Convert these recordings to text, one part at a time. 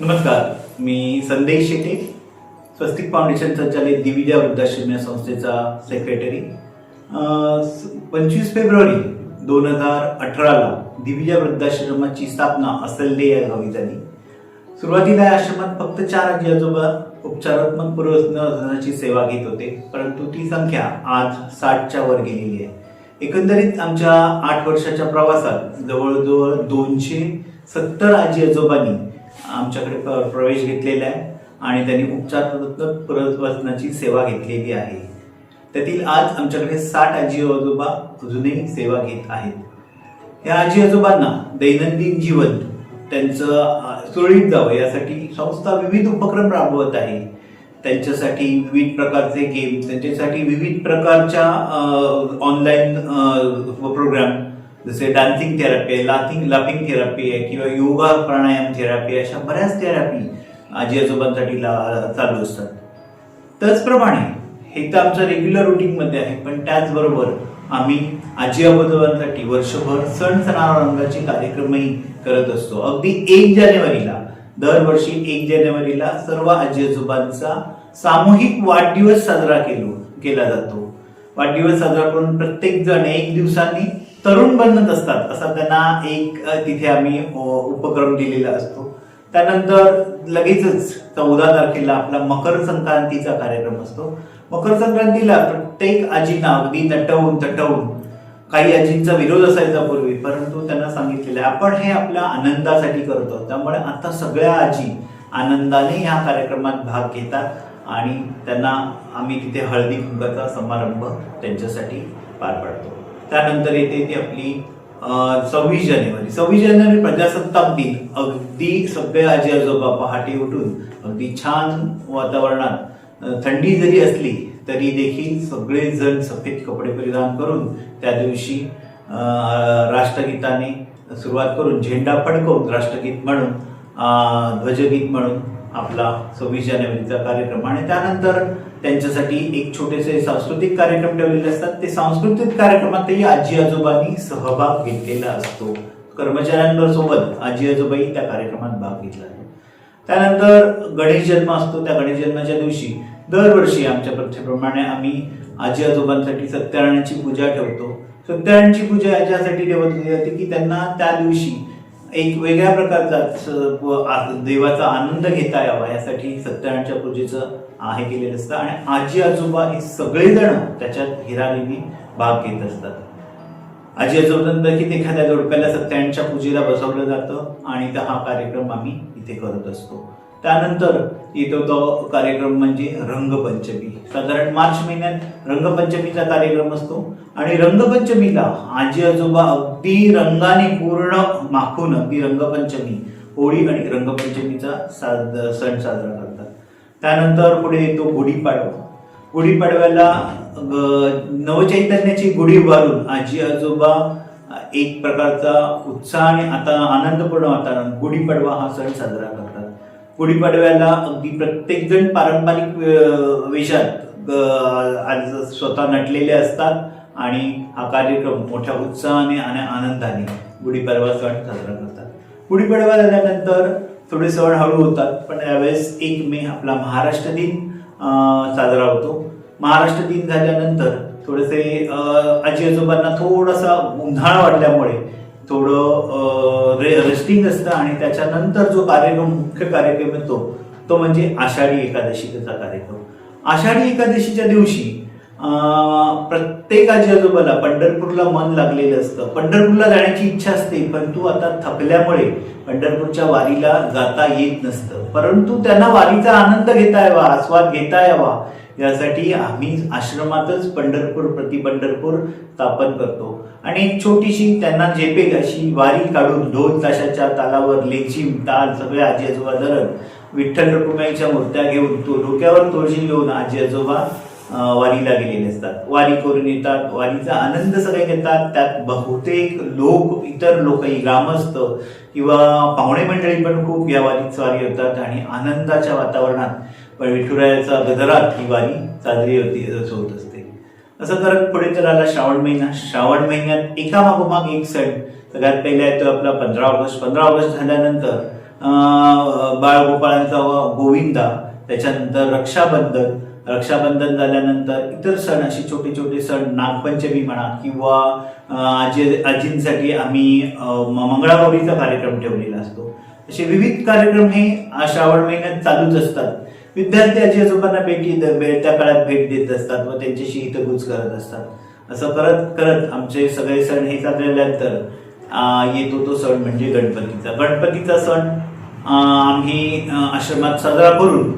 नमस्कार मी संदेश शेटे स्वस्तिक फाउंडेशन संचालित दिविजा वृद्धाश्रम या संस्थेचा सेक्रेटरी पंचवीस फेब्रुवारी दोन हजार अठराला दिविजा वृद्धाश्रमाची स्थापना असल्ले या गावी झाली. सुरुवातीला या आश्रमात फक्त चार आजी आजोबा उपचारात्मक पूर्वसनाची सेवा घेत होते परंतु ती संख्या आज साठच्या वर गेलेली आहे. एकंदरीत आमच्या आठ वर्षाच्या प्रवासात जवळजवळ दोनशे सत्तर आजी आजोबांनी आमच्याकडे प्रवेश घेतलेला आहे आणि त्यांनी उपचारपूर्वक पुनर्वसनाची सेवा घेतलेली आहे. त्यातील आज आमच्याकडे साठ आजी आजोबा अजूनही सेवा घेत आहेत. या आजी आजोबांना दैनंदिन जीवन त्यांचं सुरळीत जावं यासाठी संस्था विविध उपक्रम राबवत आहे. त्यांच्यासाठी विविध प्रकारचे गेम त्यांच्यासाठी विविध प्रकारच्या ऑनलाईन प्रोग्राम जसे डान्सिंग थेरपी आहे लाथिंग लाफिंग थेरपी आहे किंवा योगा प्राणायाम थेरपी अशा बऱ्याच थेरपी आजी आजोबांसाठी ला- चालू असतात. त्याचप्रमाणे हे तर आमचं रेग्युलर रुटीनमध्ये आहे पण त्याचबरोबर आम्ही आजी आजोबांसाठी वर्षभर सण सणारंगाचे कार्यक्रमही करत असतो. अगदी एक जानेवारीला दरवर्षी एक जानेवारीला सर्व आजी आजोबांचा सामूहिक वाढदिवस साजरा केलो केला जातो. वाढदिवस साजरा करून प्रत्येक जण एक दिवसांनी तरुण बनत असतात. असा त्यांना एक तिथे आम्ही उपक्रम दिलेला असतो. त्यानंतर लगेचच चौदा तारखेला आपला मकर संक्रांतीचा कार्यक्रम असतो. मकर संक्रांतीला प्रत्येक आजींना अगदी नटवून तटवून काही आजींचा विरोध असायचा पूर्वी परंतु त्यांना सांगितलेलं आहे आपण हे आपल्या आनंदासाठी करतो त्यामुळे आता सगळ्या आजी आनंदाने ह्या कार्यक्रमात भाग घेतात आणि त्यांना आम्ही तिथे हळदी कुंकाचा समारंभ त्यांच्यासाठी पार पाडतो. त्यानंतर येते ती आपली सव्वीस जानेवारी. सव्वीस जानेवारी प्रजासत्ताक दिन. अगदी सगळे आजी आजोबा पहाटे उठून अगदी छान वातावरणात थंडी जरी असली तरी देखील सगळेजण सफेद कपडे परिधान करून त्या दिवशी राष्ट्रगीताने सुरुवात करून झेंडा फडकवून राष्ट्रगीत म्हणून ध्वजगीत म्हणून आपला सव्वीस जानेवारीचा कार्यक्रम. आणि त्यानंतर त्यांच्यासाठी एक छोटेसे सांस्कृतिक कार्यक्रम ठेवलेले असतात. ते सांस्कृतिक कार्यक्रमातही आजी आजोबांनी सहभाग घेतलेला असतो. कर्मचाऱ्यांवर सोबत आजी आजोबाही त्या कार्यक्रमात भाग घेतला आहे. त्यानंतर गणेश जन्म असतो. त्या गणेश जन्माच्या दिवशी दरवर्षी आमच्या प्रथेप्रमाणे आम्ही आजी आजोबांसाठी सत्यनारायणाची पूजा ठेवतो. सत्यनारायणची पूजा याच्यासाठी ठेवत जाते की त्यांना त्या दिवशी एक वेगळ्या प्रकारचा देवाचा आनंद घेता यावा यासाठी सत्यनारायणच्या पूजेचं आहे केलेलं असतं. आणि आजी आजोबा हे सगळेजण त्याच्यात हिरारीने भाग घेत असतात. आजी आजोबांपैकी एखाद्या जोडप्याला सत्याण्णच्या पूजेला बसवलं जातं आणि हा कार्यक्रम आम्ही इथे करत असतो. त्यानंतर येतो तो कार्यक्रम म्हणजे रंगपंचमी. साधारण मार्च महिन्यात रंगपंचमीचा कार्यक्रम असतो. आणि रंगपंचमीला आजी आजोबा अगदी रंगाने पूर्ण माखून अगदी रंगपंचमी होळी आणि रंगपंचमीचा साद सण साजरा करतात. त्यानंतर पुढे येतो गुढीपाडवा. गुढीपाडव्याला नवचैतन्याची गुढी उभारून आजी आजोबा एक प्रकारचा उत्साह आणि आता आनंदपूर्ण वातावरण गुढीपाडवा हा सण साजरा करतात. गुढीपाडव्याला अगदी प्रत्येक जण पारंपरिक वेशात आज स्वतः नटलेले असतात आणि हा कार्यक्रम मोठ्या उत्साहाने आणि आनंदाने गुढीपाडवा सण साजरा करतात. गुढीपाडवा झाल्यानंतर थोडे सण हळू होतात पण यावेळेस एक मे आपला महाराष्ट्र दिन साजरा होतो. महाराष्ट्र दिन झाल्यानंतर थोडेसे आजी आजोबांना थोडासा उन्हाळा वाटल्यामुळे थोडं रे रेस्टिंग असतं आणि त्याच्यानंतर जो कार्यक्रम मुख्य कार्यक्रम येतो तो म्हणजे आषाढी एकादशीचा कार्यक्रम. आषाढी एकादशीच्या दिवशी अं, प्रत्येक आजी आजोबाला पंढरपूरला मन लागलेलं असतं. पंढरपूरला जाण्याची इच्छा असते परंतु आता थकल्यामुळे पंढरपूरच्या वारीला जाता येत नसतं. परंतु त्यांना वारीचा आनंद घेता यावा आस्वाद घेता यावा यासाठी आम्ही आश्रमातच पंढरपूर प्रति पंढरपूर स्थापन करतो. आणि एक छोटीशी त्यांना झेपेल अशी वारी काढून दोन तासाच्या तालावर लेझिम ताल सगळे आजी आजोबा धरत विठ्ठल रखुमाईच्या मूर्त्या घेऊन तो डोक्यावर तोळशी घेऊन आजी आजोबा वारीला गेलेले असतात. वारी करून येतात वारीचा आनंद सगळे घेतात. त्यात बहुतेक लोक इतर लोकही ग्रामस्थ किंवा पाहुणे मंडळी पण खूप या वारीत स्वारी होतात आणि आनंदाच्या वातावरणात पण विठुरायाचा गजरात ही वारी साजरी होती होत असते. असं करत पुढे तर आला श्रावण महिना श्रावण महिन्यात एका मागोमाग एक सण. सगळ्यात पहिला येतो आपला पंधरा ऑगस्ट. पंधरा ऑगस्ट झाल्यानंतर बाळगोपाळांचा व गोविंदा त्याच्यानंतर रक्षाबंधन. रक्षाबंधन झाल्यानंतर इतर सण असे छोटे छोटे सण नागपंचमी म्हणा किंवा आजी आजींसाठी आम्ही म- मंगळागौरीचा कार्यक्रम ठेवलेला असतो. असे विविध कार्यक्रम हे श्रावण महिन्यात चालूच असतात. विद्यार्थी आजी आजोबांना भेटी द- त्या काळात भेट देत असतात व त्यांच्याशी हितगुज करत असतात. असं करत करत आमचे सगळे सण हे चालल्यानंतर येतो तो सण म्हणजे गणपतीचा. गणपतीचा सण आम्ही आश्रमात साजरा करून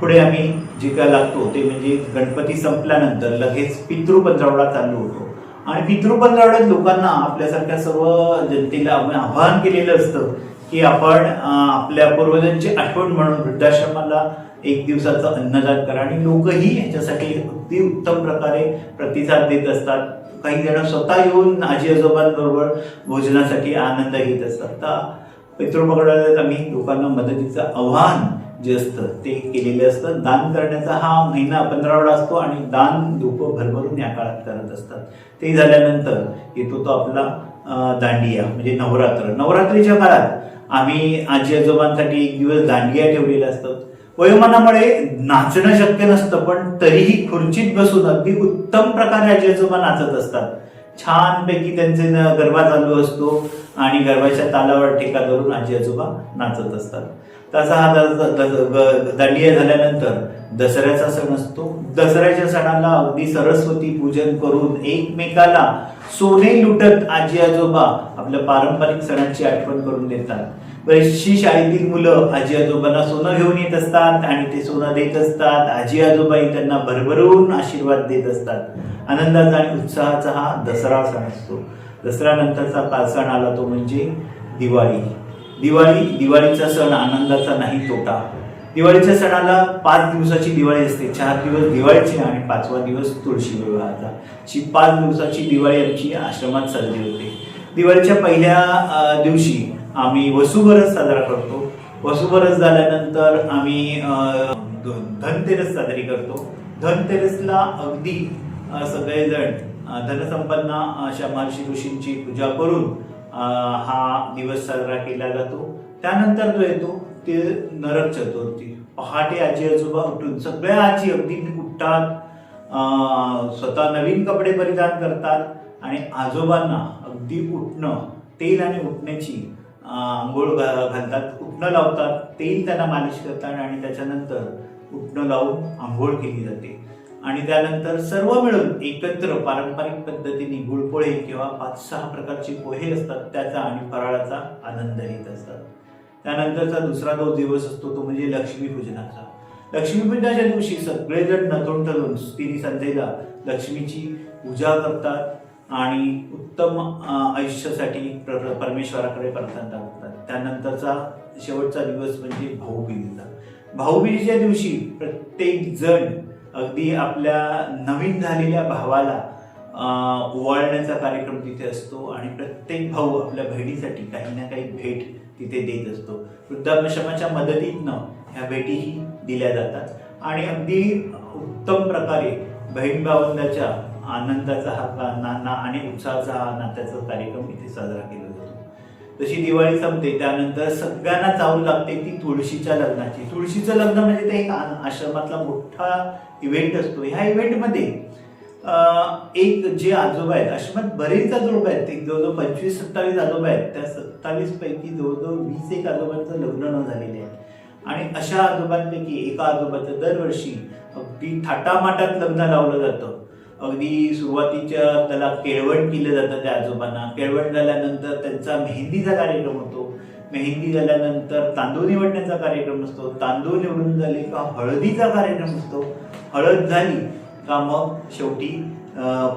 पुढे आम्ही जे काय लागतो ते म्हणजे गणपती संपल्यानंतर लगेच पितृ चालू होतो. आणि पितृ लोकांना आपल्यासारख्या सर्व जनतेला आम्ही आवाहन केलेलं असतं की आपण आपल्या पूर्वजांची आठवण म्हणून वृद्धाश्रमाला एक दिवसाचं अन्नदान करा. आणि लोकही ह्याच्यासाठी अगदी उत्तम प्रकारे प्रतिसाद देत असतात. काही जण स्वतः येऊन आजी आजोबांबरोबर भोजनासाठी आनंद घेत असतात. तर पितृपकडाला आम्ही लोकांना मदतीचं आव्हान जे असतं ते केलेलं असतं. दान करण्याचा हा महिना पंधरावडा असतो आणि दान धूप भरभरून या काळात करत असतात. ते झाल्यानंतर येतो तो आपला दांडिया म्हणजे नवरात्र. नवरात्रीच्या काळात आम्ही आजी आजोबांसाठी एक दिवस दांडिया ठेवलेल्या असतात वयोमानामुळे नाचणं शक्य नसतं पण तरीही खुर्चीत बसून अगदी उत्तम प्रकारे आजी आजोबा नाचत असतात. छानपैकी त्यांचे गरबा चालू असतो आणि गरबाच्या तालावर ठेका धरून आजी आजोबा नाचत असतात. तसा हा दंडिया दांडिया झाल्यानंतर दसऱ्याचा सण असतो. दसऱ्याच्या सणाला अगदी सरस्वती पूजन करून एकमेकाला सोने लुटत आजी आजोबा आपल्या पारंपरिक सणांची आठवण करून देतात. बरीचशी शाळेतील मुलं आजी आजोबांना सोनं घेऊन येत असतात आणि ते सोनं देत असतात. आजी आजोबाई त्यांना भरभरून आशीर्वाद देत असतात. आनंदाचा आणि उत्साहाचा हा दसरा सण असतो. दसऱ्यानंतरचा पाच सण आला तो म्हणजे दिवाळी. दिवाळी दिवाळीचा सण आनंदाचा नाही तोटा. दिवाळीच्या सणाला पाच दिवसाची दिवाळी असते. चार दिवस दिवाळीची आणि पाचवा दिवस तुळशी विवाहाचा. अशी पाच दिवसाची दिवाळी आमची आश्रमात साजरी होते. दिवाळीच्या पहिल्या दिवशी आम्ही वसुबरस साजरा करतो. वसुबरस झाल्यानंतर आम्ही ध- धनतेरस साजरी करतो. धनतेरसला अगदी सगळेजण धनसंपन्ना अशा महर्षी ऋषींची पूजा करून हा दिवस साजरा केला जातो. त्यानंतर जो येतो ते नरक चतुर्थी. पहाटे आजी आजोबा उठून सगळ्या आजी अगदी उठतात स्वतः नवीन कपडे परिधान करतात आणि आजोबांना अगदी उठणं तेल आणि उठण्याची आंघोळ घा- घालतात उठणं लावतात तेल त्यांना मालिश करतात आणि त्याच्यानंतर उठणं लावून आंघोळ केली जाते. आणि त्यानंतर सर्व मिळून एकत्र पारंपरिक पद्धतीने गुळपोळे किंवा पाच सहा प्रकारचे पोहे असतात त्याचा आणि फराळाचा आनंद घेत असतात. त्यानंतरचा दुसरा जो दिवस असतो तो म्हणजे लक्ष्मीपूजनाचा लक्ष्मीपूजनाच्या दिवशी सगळेजण नथून ठरून तिन्ही संध्येला लक्ष्मीची पूजा करतात. आणि उत्तम आयुष्यासाठी प्र- परमेश्वराकडे प्रार्थना करतात. त्यानंतरचा शेवटचा दिवस म्हणजे भाऊबीजेचा. भाऊबीजेच्या दिवशी प्रत्येक जण अगदी आपल्या नवीन झालेल्या भावाला ओवाळण्याचा कार्यक्रम तिथे असतो आणि प्रत्येक भाऊ आपल्या बहिणीसाठी काही ना काही भेट तिथे देत असतो. वृद्धाश्रमाच्या मदतीतनं ह्या भेटीही दिल्या जातात. आणि अगदी उत्तम प्रकारे बहीण भावंदाच्या आनंदाचा हा का- आणि उत्साहाचा हा नात्याचा कार्यक्रम इथे साजरा केला जातो. जशी दिवाळी संपते त्यानंतर सगळ्यांना जाऊन लागते ती तुळशीच्या लग्नाची. तुळशीचं लग्न म्हणजे ते एक आश्रमातला मोठा इव्हेंट असतो. ह्या इव्हेंटमध्ये एक जे आजोबा आहेत आश्रमात बरेच आजोबा आहेत एक जवळजवळ पंचवीस सत्तावीस आजोबा आहेत. त्या सत्तावीस पैकी जवळजवळ वीस एक आजोबांचं लग्न न झालेले आहे. आणि अशा आजोबांपैकी एका आजोबाचं दरवर्षी अगदी थाटामाटात लग्न लावलं जातं. अगदी सुरुवातीच्या त्याला केळवण केलं जातं त्या आजोबांना. केळवण झाल्यानंतर त्यांचा मेहंदीचा कार्यक्रम होतो. मेहंदी झाल्यानंतर तांदूळ निवडण्याचा कार्यक्रम असतो. तांदूळ निवडून झाले का हळदीचा कार्यक्रम असतो. हळद झाली का मग शेवटी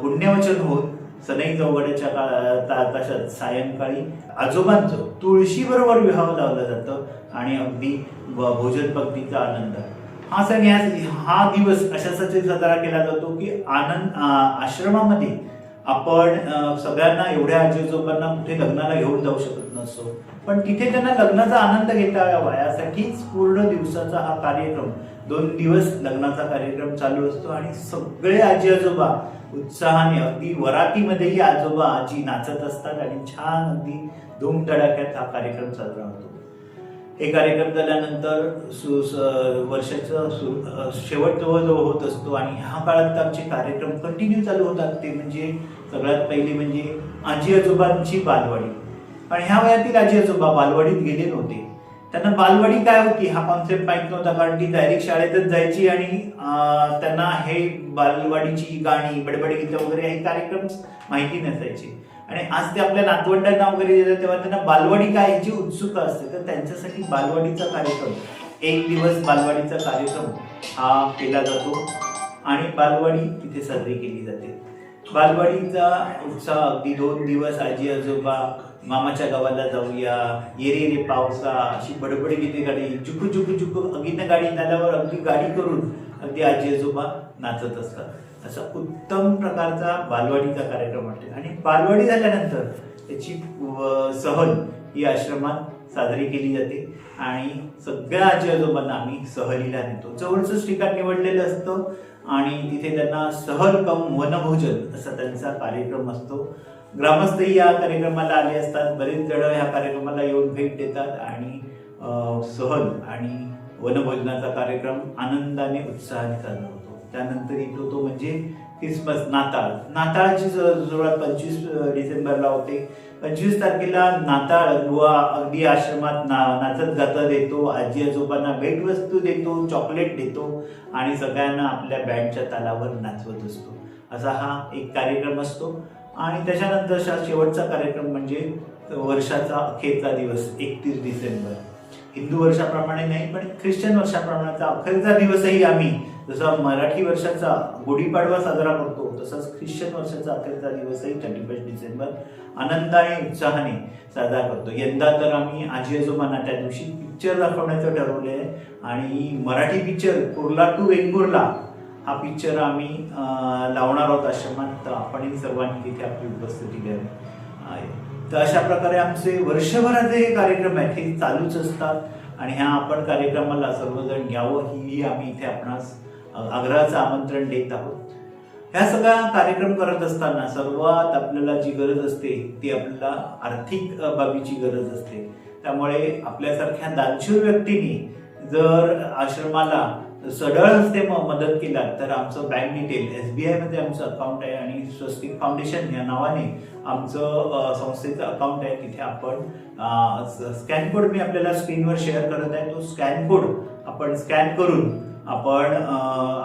पुण्यवचन होत. सनई चौघड्याच्या काळात आकाशात सायंकाळी आजोबांचं तुळशीबरोबर विवाह लावलं जातं आणि अगदी भ- भोजन भक्तीचा आनंद. हा सण या हा दिवस अशासाठी साजरा केला जातो की आनंद आश्रमामध्ये आपण सगळ्यांना एवढ्या आजी आजोबांना कुठे लग्नाला घेऊन जाऊ शकत नसतो. पण तिथे त्यांना लग्नाचा आनंद घेता यावा यासाठीच पूर्ण दिवसाचा हा कार्यक्रम दोन दिवस लग्नाचा कार्यक्रम चालू असतो आणि सगळे आजी आजोबा उत्साहाने अगदी वरातीमध्येही आजोबा आजी नाचत असतात आणि छान अगदी धूमधडाक्यात हा कार्यक्रम साजरा होतो. हे कार्यक्रम झाल्यानंतर सु वर्षाचा सु शेवट जवळजवळ होत असतो आणि ह्या काळात आमचे कार्यक्रम कंटिन्यू चालू होतात. ते म्हणजे सगळ्यात पहिले म्हणजे आजी आजोबांची बालवाडी. आणि ह्या वयातील आजी आजोबा बालवाडीत गेले नव्हते. त्यांना बालवाडी काय होती? हा कॉन्सेप्ट माहीत नव्हता कारण ती डायरेक्ट शाळेतच जायची आणि त्यांना हे बालवाडीची गाणी बडबड गीतं वगैरे हे कार्यक्रम माहिती नसायचे. आणि आज ते आपल्या नातवंडांना वगैरे देतात तेव्हा त्यांना बालवाडी काय याची उत्सुकता असते. तर त्यांच्यासाठी बालवाडीचा कार्यक्रम एक दिवस बालवाडीचा कार्यक्रम हा केला जातो. आणि बालवाडी तिथे साजरी केली जाते. बालवाडीचा उत्साह अगदी दोन दिवस आजी आजोबा मामाच्या गावाला जाऊया येरे रे पावसा अशी बडबडी गीते गाडी चुकू चुकू चुकू अगीनं गाडी नाल्यावर अगदी गाडी करून अगदी आजी आजोबा नाचत असतात. असा उत्तम प्रकारचा बालवाडीचा कार्यक्रम वाटते. आणि बालवाडी झाल्यानंतर त्याची सहल ही आश्रमात साजरी केली जाते. आणि सगळ्या आजी आजोबांना आम्ही सहलीला नेतो. जवळचंच ठिकाण निवडलेलं असतं. आणि तिथे त्यांना सहल कम वनभोजन असा त्यांचा कार्यक्रम असतो. ग्रामस्थही या कार्यक्रमाला आले असतात. बरेच जण ह्या कार्यक्रमाला येऊन भेट देतात आणि सहल आणि वनभोजनाचा कार्यक्रम आनंदाने उत्साहाने चालला होतो. त्यानंतर येतो तो म्हणजे क्रिसमस नाताळ. नाताळची ज- पंचवीस डिसेंबरला होते. पंचवीस तारखेला नाताळ बुवा अगदी आश्रमात ना नाचत गाता देतो आजी आजोबांना भेटवस्तू देतो चॉकलेट देतो आणि सगळ्यांना आपल्या बँडच्या तालावर नाचवत असतो. असा हा एक कार्यक्रम असतो. आणि त्याच्यानंतरचा शेवटचा कार्यक्रम म्हणजे वर्षाचा अखेरचा दिवस एकतीस डिसेंबर. हिंदू वर्षाप्रमाणे नाही पण ख्रिश्चन वर्षाप्रमाणेचा अखेरचा दिवसही आम्ही जसा मराठी वर्षाचा गुढीपाडवा साजरा करतो तसाच ख्रिश्चन वर्षाचा अखेरचा दिवसही थर्टी फर्स्ट डिसेंबर आनंदाने उत्साहाने साजरा करतो. यंदा तर आम्ही आजी आजोबांना त्या दिवशी पिक्चर दाखवण्याचं ठरवलं आहे आणि मराठी पिक्चर कुर्ला टू वेंगुर्ला हा पिक्चर आम्ही लावणार आहोत आश्रमात. तर आपणही सर्वांनी तिथे आपली उपस्थिती द्यावी आहे. तर अशा प्रकारे आमचे वर्षभराचे हे कार्यक्रम आहेत. हे चालूच असतात आणि ह्या आपण कार्यक्रमाला सर्वजण यावं ही आम्ही इथे आपणास आग्रहाचं आमंत्रण देत आहोत. ह्या सगळ्या कार्यक्रम करत असताना सर्वात आपल्याला जी गरज असते ती आपल्याला आर्थिक बाबीची गरज असते. त्यामुळे आपल्यासारख्या दानशूर व्यक्तींनी जर आश्रमाला सढळ हस्ते मदत केला तर आमचं बँक डिटेल एस बी आयमध्ये आमचं अकाउंट आहे आणि स्वस्तिक फाउंडेशन या नावाने आमचं संस्थेचं अकाउंट आहे. तिथे आपण स्कॅन कोड मी आपल्याला स्क्रीनवर शेअर करत आहे. तो स्कॅन कोड आपण स्कॅन करून आपण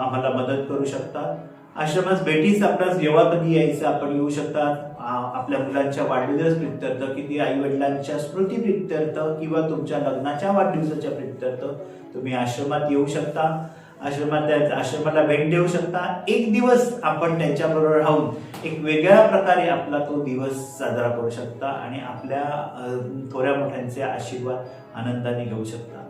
आम्हाला मदत करू शकता आश्रमास भेटीस आपणास जेव्हा कधी यायचं आपण येऊ शकता आपल्या मुलांच्या वाढदिवस प्रित्यर्थ किती आई वडिलांच्या स्मृती प्रित्यर्थ किंवा तुमच्या लग्नाच्या वाढदिवसाच्या प्रित्यर्थ तुम्ही आश्रमात येऊ शकता. आश्रमात त्या- आश्रमाला भेट देऊ शकता. एक दिवस आपण त्यांच्याबरोबर राहून एक वेगळ्या प्रकारे आपला तो दिवस साजरा करू शकता आणि आपल्या थोड्या मोठ्यांचे आशीर्वाद आनंदाने घेऊ शकता.